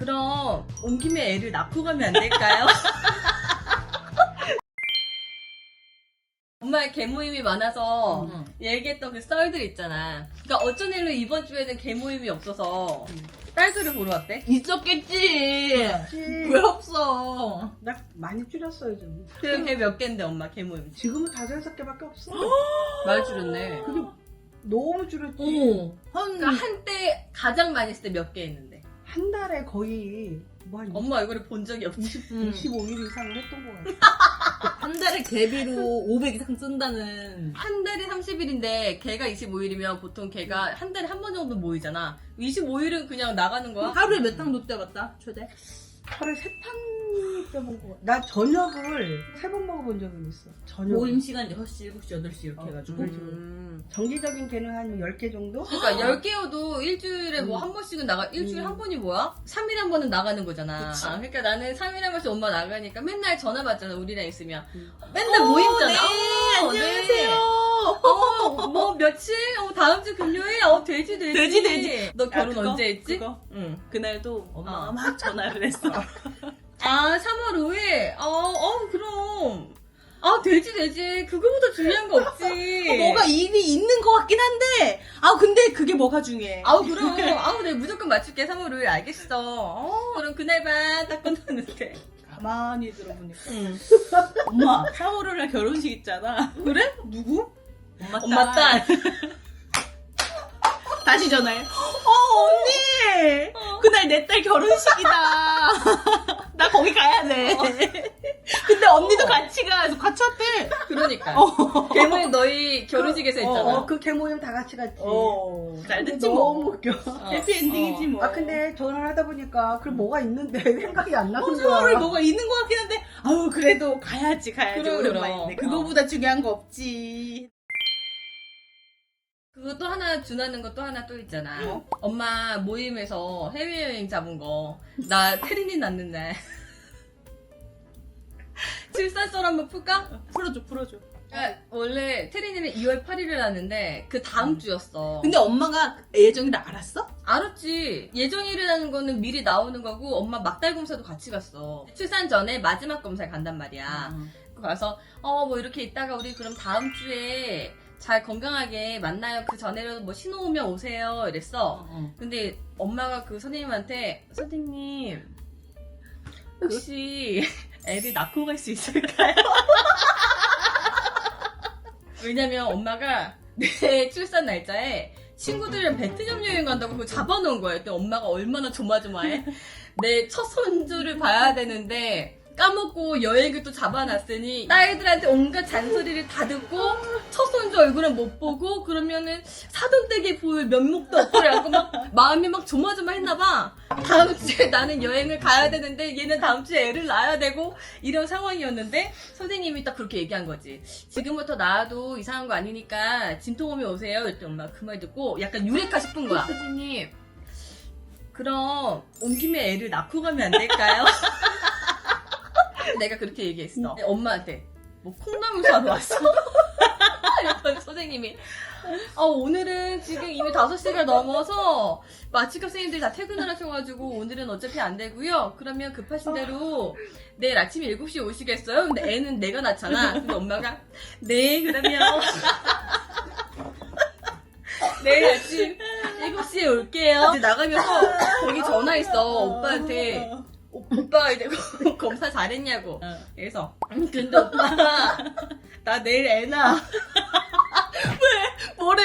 그럼 온 김에 애를 낳고 가면 안 될까요? 엄마의 개모임이 많아서 응. 얘기했던 그 썰들 있잖아. 그러니까 어쩐 일로 이번 주에는 개모임이 없어서 응. 딸들을 보러 왔대? 있었겠지. 왜 왜? 없어? 나 많이 줄였어요 좀. 그개몇 개인데 엄마 개모임. 지금은 다섯 여섯 개밖에 없어. 많이 줄였네. 그게 너무 줄였지. 어. 한, 그러니까 한때 가장 많이 했을 때 몇 개 했는데. 한 달에 거의 뭐한 엄마 얼굴을 본 적이 없지. 음. 25일 이상을 했던 것 같아. 한 달에 개비로 500 이상 쓴다는. 한 달이 30일인데 걔가 25일이면 보통 걔가 한 달에 한 번 정도 모이잖아. 25일은 그냥 나가는 거야? 하루에 몇탕 놓때 봤다? 최대? 하루에 세탕 나 저녁을 세 번 먹어본 적은 있어. 저녁. 모임 시간 6시, 7시, 8시 이렇게 어, 해가지고. 음. 정기적인 개는 한 10개 정도? 그러니까 10개여도 일주일에 뭐 음. 한 번씩은 나가, 일주일에 음. 한 번이 뭐야? 3일에 한 번은 나가는 거잖아. 그치. 아, 그러니까 나는 3일에 한 번씩 엄마 나가니까 맨날 전화 받잖아, 우리랑 있으면. 음. 맨날 어, 모임잖아. 네, 어, 안녕하세요. 네. 어, 뭐 며칠? 어, 다음 주 금요일? 어, 돼지, 돼지. 돼지, 돼지. 너 결혼 아, 그거? 언제 했지? 그거? 응. 그날도 엄마가 어. 막 전화를 했어. 아, 3월 5일? 어, 어, 그럼. 아, 되지, 되지. 그거보다 중요한 거 없지. 뭐가 일이 있는 것 같긴 한데, 아, 근데 그게 뭐가 중요해. 아우, 그럼. 아우, 내가 무조건 맞출게. 3월 5일 알겠어. 어, 그럼 그날 봐. 딱 끝났는데. 가만히 들어보니까. 응. 엄마, 3월 5일 결혼식 있잖아. 그래? 누구? 엄마 딸. 엄마 딸. 다시 전화해. 어, 언니! 그날 내 딸 결혼식이다. 나 거기 가야 돼. 근데 언니도 어. 같이 가. 그래서 같이 왔대. 그러니까. 걔는 너희 결혼식에서 했잖아. 어, 그 개모임 다 같이 갔지. 어, 잘 근데 됐지 너무 뭐. 웃겨. 어. 해피 엔딩이지 뭐. 아 근데 전화를 하다 보니까 그럼 뭐가 있는데 생각이 안 나는 어, 거야. 3월에 뭐가 있는 것 같긴 한데, 아우, 그래도 가야지, 가야지. 그럼, 오랜만인데. 그럼. 그거보다 중요한 거 없지. 그것도 하나 준하는 것도 하나 또 있잖아. 뭐? 엄마 모임에서 해외여행 잡은 거. 나 테린이 낳는 날. 출산설 한번 풀까? 풀어줘, 풀어줘. 그러니까 원래 테린이는 2월 8일을 낳는데 그 다음 주였어. 근데 엄마가 예정이를 알았어? 알았지. 예정일이라는 거는 미리 나오는 거고 엄마 막달 검사도 같이 갔어. 출산 전에 마지막 검사에 간단 말이야. 음. 가서 어 뭐 이렇게 있다가 우리 그럼 다음 주에 잘 건강하게 만나요. 그 전에라도 뭐 신호 오면 오세요. 이랬어. 어. 근데 엄마가 그 선생님한테 선생님 혹시 애를 낳고 갈 수 있을까요? 왜냐면 엄마가 내 출산 날짜에 친구들이랑 베트남 여행 간다고 그거 잡아놓은 거야. 그때 엄마가 얼마나 조마조마해. 내 첫 손주를 봐야 되는데 까먹고 여행을 또 잡아놨으니 딸들한테 온갖 잔소리를 다 듣고 첫 손주 얼굴은 못 보고 그러면은 사돈댁에 보일 면목도 없고 그래갖고 막 마음이 막 조마조마했나봐. 다음 주에 나는 여행을 가야 되는데 얘는 다음 주에 애를 낳아야 되고 이런 상황이었는데 선생님이 딱 그렇게 얘기한 거지. 지금부터 낳아도 이상한 거 아니니까 진통 오면 오세요. 그랬더니 엄마가 그말 듣고 약간 유레카 싶은 거야. 선생님 그럼 온 김에 애를 낳고 가면 안 될까요? 내가 그렇게 얘기했어. 엄마한테 뭐 콩나물 사러 왔어? 이랬더니 선생님이 아, 오늘은 지금 이미 5시가 넘어서 마취과 선생님들이 다 퇴근을 하셔가지고 오늘은 어차피 안 되고요. 그러면 급하신 대로 내일 아침 7시에 오시겠어요? 근데 애는 내가 낳잖아. 근데 엄마가 네 그러면 내일 아침 7시에 올게요. 이제 나가면서 거기 전화했어. 오빠한테 오, 오빠가 이제 검사 잘했냐고. 어. 그래서 음, 근데 오빠 나 내일 애 낳아. 뭐래?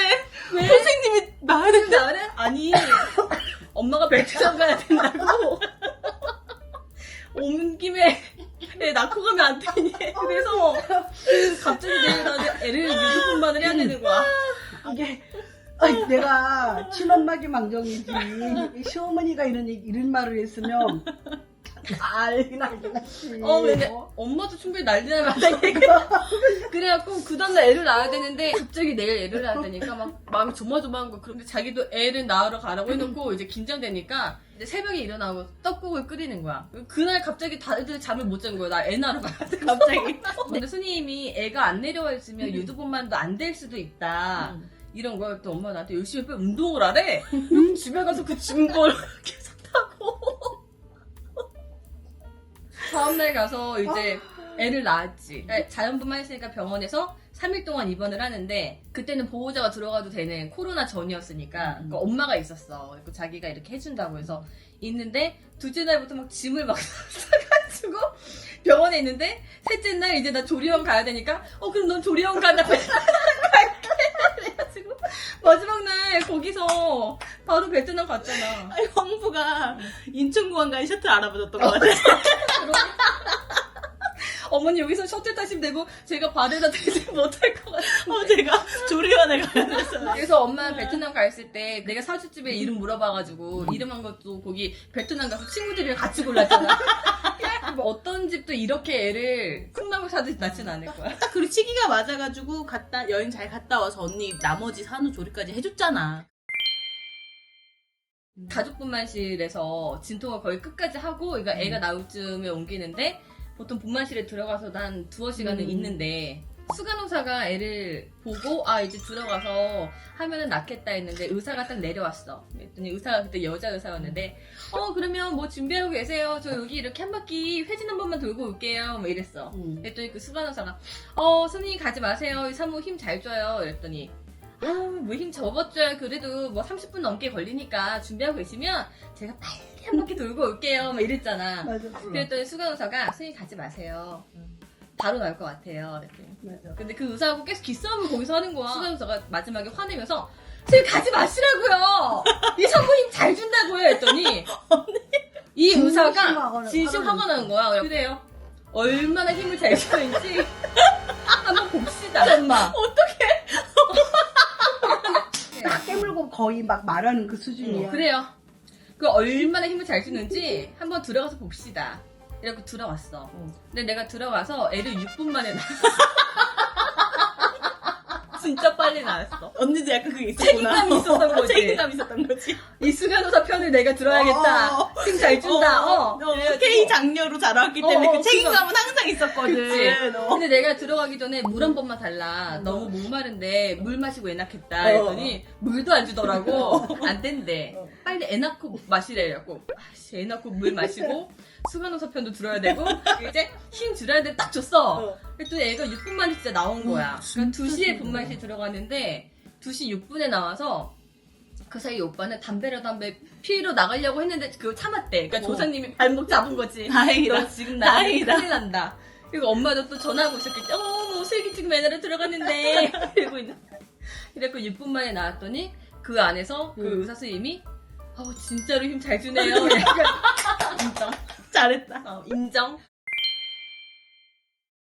왜? 선생님이 나야 된다. 나를? 아니 엄마가 베트남 가야 된다고. 온 김에 애 낳고 가면 안 되니? 그래서 갑자기 내일 나 애를 유기분만을 해야 되는 거야. 이게 아니, 내가 친엄마기 망정이지 시어머니가 이런 얘기- 이런 말을 했으면 알긴 하지. 어, 근데 엄마도 충분히 난리 안 되니까. 그래갖고, 그 다음날 애를 낳아야 되는데, 갑자기 내일 애를 낳아야 되니까, 막, 마음이 조마조마한 거. 그런데 자기도 애를 낳으러 가라고 해놓고, 이제 긴장되니까, 이제 새벽에 일어나고 떡국을 끓이는 거야. 그날 갑자기 다들 잠을 못 잔 거야. 나 애 낳으러 가야 돼, 갑자기. 근데 스님이 애가 안 내려와 있으면 유두분만도 안 될 수도 있다. 이런 거야. 또 엄마가 나한테 열심히 운동을 하래. 집에 가서 그 짐걸 다음날 가서 이제 애를 낳았지. 그러니까 자연분만 했으니까 병원에서 3일 동안 입원을 하는데 그때는 보호자가 들어가도 되는 코로나 전이었으니까 그러니까 엄마가 있었어. 그리고 자기가 이렇게 해준다고 해서 있는데 둘째 날부터 막 짐을 막 싸가지고 병원에 있는데 셋째 날 이제 나 조리원 가야 되니까 어 그럼 넌 조리원 가나 갈게 그래가지고 마지막 날 거기서 바로 베트남 갔잖아. 아니, 황부가 인천공항 가는 셔틀 알아봐줬던 것 같아. 어머니 여기서 셔틀 타시면 되고 제가 발에다 대지 못할 것 같아요. 어, 제가 조리원에 가야 돼서. 그래서 엄마 베트남 가 있을 때 내가 사주 집에 이름 물어봐가지고 이름한 것도 거기 베트남 가서 친구들이랑 같이 골랐잖아. 뭐 어떤 집도 이렇게 애를 콩나물 사듯 낳진 않을 거야. 딱 그리고 시기가 맞아가지고 갔다 여행 잘 갔다 와서 언니 나머지 산후 조리까지 해줬잖아. 가족분만실에서 진통을 거의 끝까지 하고 그러니까 애가 나올 쯤에 옮기는데 보통 분만실에 들어가서 난 두어 시간은 음. 있는데 수간호사가 애를 보고 아 이제 들어가서 하면은 낫겠다 했는데 의사가 딱 내려왔어. 그랬더니 의사가 그때 여자 의사였는데 어 그러면 뭐 준비하고 계세요. 저 여기 이렇게 한 바퀴 회진 한 번만 돌고 올게요. 뭐 이랬어. 음. 그랬더니 그 수간호사가 어 선생님 가지 마세요. 사모 힘 잘 줘요. 이랬더니 아뭐 힘 접었줘요. 그래도 뭐 30분 넘게 걸리니까 준비하고 계시면 제가 빨리 한 바퀴 돌고 올게요. 막 이랬잖아. 맞아. 그랬더니 수간호사가 선생님 가지 마세요. 바로 나올 것 같아요. 이랬더니 맞아. 근데 그 의사하고 계속 기싸움을 거기서 하는 거야. 수간호사가 마지막에 화내면서 선생님 가지 마시라고요. 이 산부인 잘 준다고요. 했더니 이 진심 의사가 화가 진심 나- 화가 나는 거야. 그래요. 얼마나 힘을 잘 주는지 한번 봅시다. 엄마. 딱 깨물고 거의 막 말하는 그 수준이야. 그래요. 그 얼마나 힘을 잘 주는지 한번 들어가서 봅시다. 이렇게 들어왔어. 응. 근데 내가 들어가서 애를 6분 만에 낳았어. 진짜 빨리 낳았어. 언니도 약간 그게 있었구나. 책임감이 있었던 거지. 책임감 있었던 거지. 이 수간호사 편을 내가 들어야겠다. 어. 힘잘 준다. 어. 어, K 장녀로 자라왔기 때문에 어, 어, 그 책임감은 항상 있었거든. 그치. 어. 근데 내가 들어가기 전에 물 한 번만 달라. 너무 목마른데 물 마시고 애 낳겠다. 어. 했더니 물도 안 주더라고. 안 된대. 어. 빨리 애 낳고 마시래. 이래갖고 아씨, 애 낳고 물 마시고 수간호사 편도 들어야 되고 이제 힘 줄여야 돼. 딱 줬어. 어. 그랬더니 애가 6분 만에 진짜 나온 거야. 음, 그러니까 2시에 분만실 들어갔는데 2시 6분에 나와서 그 사이 오빠는 담배로 담배 피러 나가려고 했는데 그걸 참았대. 그러니까 어. 조상님이 발목 잡은 거지. 다행이다. 너 지금 나가면 다행이다. 큰일 난다. 그리고 엄마도 또 전화하고 있었겠지. 어, 뭐 슬기증 매너로 들어갔는데. 이러고 있는. 이랬고 6분 만에 나왔더니 그 안에서 그 음. 의사 선생님이 어, 진짜로 힘 잘 주네요. 약간 인정. 잘했다. 어, 인정.